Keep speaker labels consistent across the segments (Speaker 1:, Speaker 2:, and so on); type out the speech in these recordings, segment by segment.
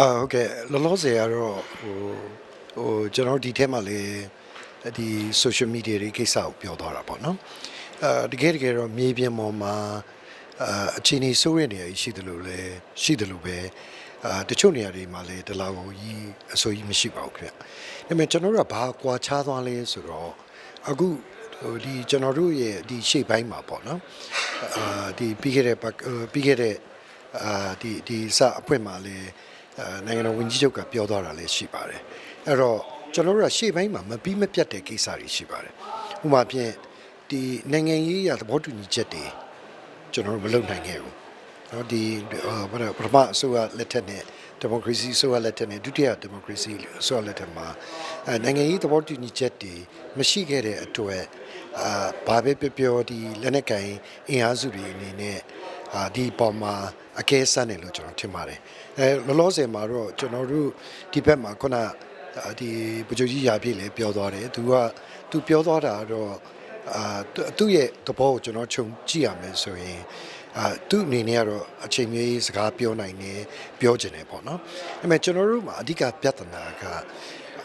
Speaker 1: အာဟုတ်ကဲ့လောလောဆယ်ကတော့ဟိုဟိုကျွန်တော်တို့ဒီထဲမှာလေဒီ social media တွေကိစ္စကိုပြောသွားတာပေါ့နော်အာတကယ်တကယ်တော့မြေပြင်ပေါ်မှာအာအချိန်ကြီးစိုးရနေရရှိတယ်လို့လည်းရှိတယ်လို့ပဲအာတချို့နေရာတွေမှာလည်းတလာကိုကြီးအဆိုကြီးမရှိပါဘူးခင်ဗျဒါပေမဲ့ကျွန်တော်တို့ကဘာကွာခြားသွားလဲဆိုတော့အခုဟိုဒီကျွန်တော်တို့ရဲ့ဒီရှေ့ပိုင်းမှာပေါ့နော်အာဒီပြီးခဲ့တဲ့ပတ်ပြီးခဲ့တဲ့အာဒီဒီစအဖွင့်မှာလည်းအာ နိုင်ငံတော်ဝန်ကြီးချုပ်ကပြောသွားတာလည်းရှိပါတယ်အဲ့တော့ကျွန်တော်တို့ကရှေ့ပိုင်းမှာမပြီးမပြတ်တဲ့ကိစ္စတွေရှိပါတယ်ဥပမာဖြင့်ဒီနိုင်ငံရေးရသဘောတူညီချက်တွေကျွန်တော်တို့မလုပ်နိုင်ခဲ့ဘူးเนาะဒီအာဘာလဲပထမအစိုးရလက်ထက်နဲ့ဒီမိုကရေစီအစိုးရလက်ထက်နဲ့ဒုတိယဒီမိုကရေစီအစိုးရလက်ထက်မှာအဲနိုင်ငံရေးသဘောတူညီချက်တွေမရှိခဲ့တဲ့အတွက်အာဘာပဲပြောပြောဒီလက်နက်ကင်အင်အားစုတွေအနေနဲ့ အာဒီပေါ်မှာအကဲစမ်းတယ်လို့ကျွန်တော်ထင်ပါတယ်အဲလောလောဆယ်မှာတော့ကျွန်တော်တို့ဒီဘက်မှာခုနအာဒီပကြိုကြီးရာပြည့်လည်းပြောသွားတယ်သူကသူပြောသွားတာကတော့အာသူသူ့ရဲ့သဘောကိုကျွန်တော်ခြုံကြည့်ရမယ်ဆိုရင်အာသူ့အနေနဲ့ကတော့အချိန်မျိုးစကားပြောနိုင်တယ်ပြောချင်တယ်ပေါ့နော်ဒါပေမဲ့ကျွန်တော်တို့မှာအဓိကပြဿနာက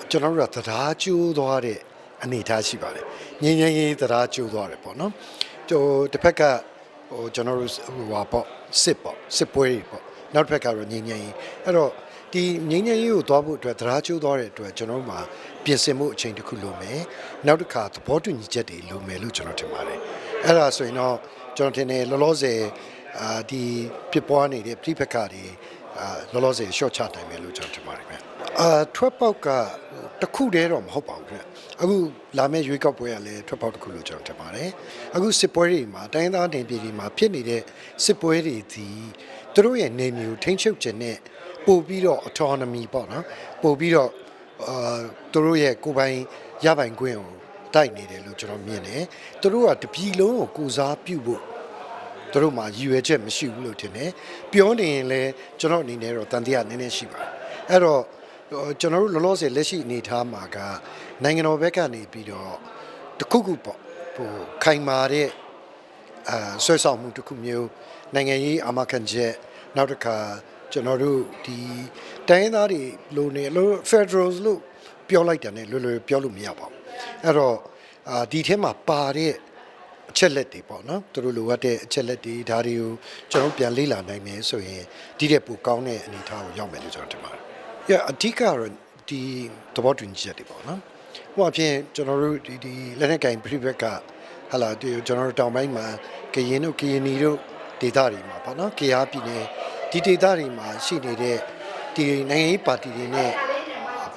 Speaker 1: ကျွန်တော်တို့ကတရားကျိုးသွားတဲ့အနေအထားရှိပါတယ်ငင်းငင်းရေးတရားကျိုးသွားတယ်ပေါ့နော်ဟိုတစ်ဖက်က ဟိုကျွန်တော်တို့ဟိုဟာပေါ့စစ်ပေါ့စစ်ပွဲတွေပေါ့နောက်တစ်ဖက်ကတော့ငင်းငင်းရေးအဲ့တော့ဒီငင်းငင်းရေးကိုသွားဖို့အတွက်တရားကျိုးသွားတဲ့အတွက်ကျွန်တော်တို့မှာပြင်ဆင်မှုအချိန်တစ်ခုလိုမယ်နောက်တစ်ခါသဘောတူညီချက်တွေလိုမယ်လို့ကျွန်တော်ထင်ပါတယ်အဲ့ဒါဆိုရင်တော့ကျွန်တော်ထင်တယ်လောလောဆယ်အာဒီဖြစ်ပွားနေတဲ့ပြိပက္ခတွေအာလောလောဆယ် short ချနိုင်မယ်လို့ကျွန်တော်ထင်ပါတယ်ခင်ဗျအာထွက်ပေါက်က တစ်ခုတည်းတော့မဟုတ်ပါဘူးခင်ဗျအခုလာမယ့်ရွေးကောက်ပွဲကလည်းထွက်ပေါက်တစ်ခုလို့ကျွန်တော်ထင်ပါတယ်အခုစစ်ပွဲတွေမှာတိုင်းသားတင်ပြည်တွေမှာဖြစ်နေတဲ့စစ်ပွဲတွေဒီသူတို့ရဲ့နေမျိုးထိန်းချုပ်ခြင်းနဲ့ပို့ပြီးတော့ autonomy ပေါ့နော်ပို့ပြီးတော့အာသူတို့ရဲ့ကိုယ်ပိုင်ရပိုင်ခွင့်ကိုတိုက်နေတယ်လို့ကျွန်တော်မြင်တယ်သူတို့ကတပြည်လုံးကိုကိုစားပြုဖို့သူတို့မှာရည်ရွယ်ချက်မရှိဘူးလို့ထင်တယ်ပြောနေရင်လည်းကျွန်တော်အနေနဲ့တော့တန်တရားနည်းနည်းရှိပါတယ်အဲ့တော့ ကျွန်တော်တို့လောလောဆယ်လက်ရှိအနေအထားမှာကနိုင်ငံတော်ဘက်ကနေပြီးတော့တခုခုပေါ့ဟိုခိုင်မာတဲ့အာဆွဲဆောင်မှုတစ်ခုမျိုးနိုင်ငံရေးအာမခံချက်နောက်တစ်ခါကျွန်တော်တို့ဒီတိုင်းသားတွေလိုနေလို့ Federals လို့ပြောလိုက်တယ်ねလွယ်လွယ်ပြောလို့မရပါဘူးအဲ့တော့အာဒီထဲမှာပါတဲ့အချက်လက်တွေပေါ့နော်သူတို့လိုအပ်တဲ့အချက်လက်တွေဒါတွေကိုကျွန်တော်ပြန်လေ့လာနိုင်မယ်ဆိုရင်ဒီတဲ့ပိုကောင်းတဲ့အနေအထားကိုရောက်မယ်လို့ကျွန်တော်ထင်ပါတယ်။ Yeah အဓိကကတော့ဒီသဘောတူညီချက်တွေပေါ့နော်။ဟိုအဖြစ်ကျွန်တော်တို့ဒီဒီလက်နက်ကင်ပြိပက်ကဟာလာဒီကျွန်တော်တို့တောင်ပိုင်းမှာကရင်တို့ကရင်နီတို့ဒေသတွေမှာပေါ့နော်။ကေအားပြည်နယ်ဒီဒေသတွေမှာရှိနေတဲ့ဒီနိုင်ငံရေးပါတီတွေနဲ့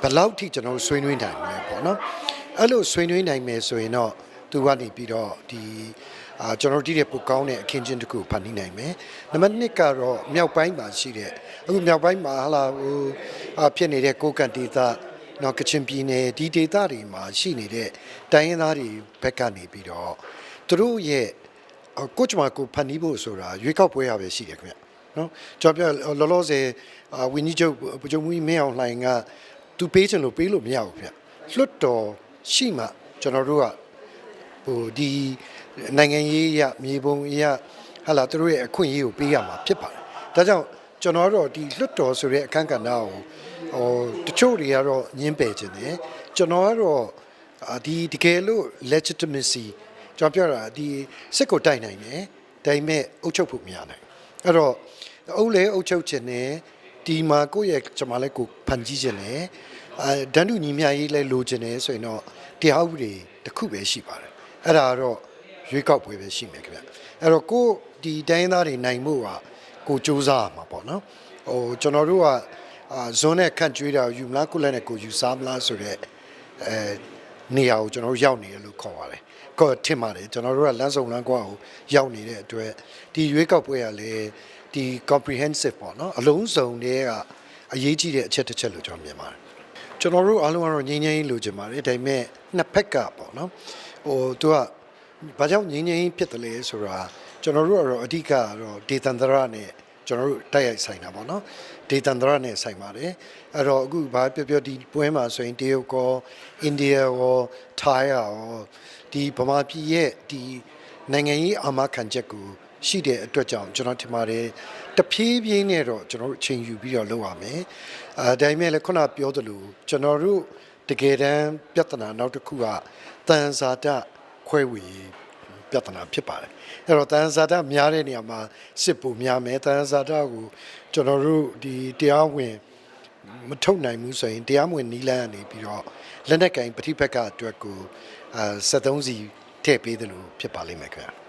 Speaker 1: ဘယ်လောက်ထိကျွန်တော်တို့ဆွေးနွေးနိုင်မလဲပေါ့နော်။အဲ့လိုဆွေးနွေးနိုင်မယ်ဆိုရင်တော့သူကနေပြီးတော့ဒီ အာကျွန်တော်တို့ဒီတဲ့ပိုကောင်းတဲ့အခင်းချင်းတစ်ခုဖန်တီးနိုင်မယ်။နံပါတ်1ကတော့မြောက်ပိုင်းမှာရှိတဲ့အခုမြောက်ပိုင်းမှာဟာလာဟိုအာဖြစ်နေတဲ့ကိုကန်ဒေသနော်ကချင်ပြည်နယ်ဒီဒေသတွေမှာရှိနေတဲ့တိုင်းရင်းသားတွေဘက်ကနေပြီးတော့သူတို့ရဲ့ကိုချမကိုဖန်တီးဖို့ဆိုတာရွေးကောက်ပွဲရပဲရှိတယ်ခင်ဗျ။နော်ကျွန်တော်ပြောလောလောဆယ်ဝင်းကြီးချုပ်ဗိုလ်ချုပ်မူကြီးမင်းအောင်လှိုင်ကသူပေးချင်လို့ပေးလို့မရဘူးခင်ဗျ။လွတ်တော်ရှိမှကျွန်တော်တို့ကဟိုဒီ နိုင်ငံရေးရမြေပုံရဟာလာသူတို့ရဲ့အခွင့်အရေးကိုပေးရမှာဖြစ်ပါတယ်။ဒါကြောင့်ကျွန်တော်တို့ဒီလွတ်တော်ဆိုတဲ့အခန်းကဏ္ဍကိုဟိုတချို့တွေကတော့ညင်းပယ်ခြင်းတယ်။ကျွန်တော်ကတော့ဒီတကယ်လို့ legitimacy ကျွန်တော်ပြောတာဒီစစ်ကိုတိုက်နိုင်တယ်။ဒါပေမဲ့အုပ်ချုပ်ဖို့မရနိုင်။အဲ့တော့အုပ်လေအုပ်ချုပ်ခြင်းနဲ့ဒီမှာကိုယ့်ရဲ့ကျွန်မလည်းကိုဖန်ကြီးခြင်းနဲ့အဲဒန်းတူညီမျှရေးလဲလိုချင်တယ်ဆိုရင်တော့တရားဥပဒေတစ်ခုပဲရှိပါတယ်အဲ့ဒါကတော့ ရွေးကောက်ပွဲပဲရှိမယ်ခင်ဗျအဲ့တော့ကိုဒီတိုင်းသားတွေနိုင်မှုကကိုစူးစမ်းရမှာပေါ့နော်ဟိုကျွန်တော်တို့ကအာဇွန်နဲ့ခန့်ကျွေးတာယူမလားကုလက်နဲ့ကိုယူစားမလားဆိုတော့အဲနေရာကိုကျွန်တော်တို့ရောက်နေတယ်လို့ခေါ်ပါတယ်ကောထင်ပါတယ်ကျွန်တော်တို့ကလမ်းစုံလမ်းကွာကိုရောက်နေတဲ့အတွက်ဒီရွေးကောက်ပွဲကလည်းဒီ comprehensive ပေါ့နော်အလုံးစုံတွေကအရေးကြီးတဲ့အချက်တစ်ချက်လို့ကျွန်တော်မြင်ပါတယ်ကျွန်တော်တို့အားလုံးကတော့ငြိမ်းချမ်းရေးလိုချင်ပါတယ်ဒါပေမဲ့နှစ်ဖက်ကပေါ့နော်ဟိုသူက ဘာကြောင့်ငြိမ်းချမ်းရေးဖြစ်တယ်လဲဆိုတာကျွန်တော်တို့ကတော့အဓိကကတော့ဒေသန္တရနဲ့ကျွန်တော်တို့တိုက်ရိုက်ဆိုင်တာပေါ့နော်ဒေသန္တရနဲ့ဆိုင်ပါတယ်အဲ့တော့အခုဘာပြောပြောဒီပွဲမှာဆိုရင်တရုတ်ကောအိန္ဒိယရောထိုင်းရောဒီဗမာပြည်ရဲ့ဒီနိုင်ငံရေးအာမခံချက်ကိုရှိတဲ့အတွက်ကြောင့်ကျွန်တော်ထင်ပါတယ်တဖြည်းဖြည်းနဲ့တော့ကျွန်တော်တို့အချိန်ယူပြီးတော့လုပ်ရမယ်အဲဒါပေမဲ့လည်းခုနပြောသလိုကျွန်တော်တို့တကယ်တမ်းပြဿနာနောက်တစ်ခုကတန်စာတ ခွဲဝေပြဿနာဖြစ်ပါတယ်အဲ့တော့တန်စာတများတဲ့နေရာမှာစစ်ပူများမယ်တန်စာတကိုကျွန်တော်တို့ဒီတရားဝင်မထုတ်နိုင်ဘူးဆိုရင်တရားမဝင်နီးလန်းကနေပြီးတော့လက်နက်ကင်ပဋိပက္ခအတွက်ကိုအာ73စီထည့်ပေးတယ်လို့ဖြစ်ပါလိမ့်မယ်ခင်ဗျာ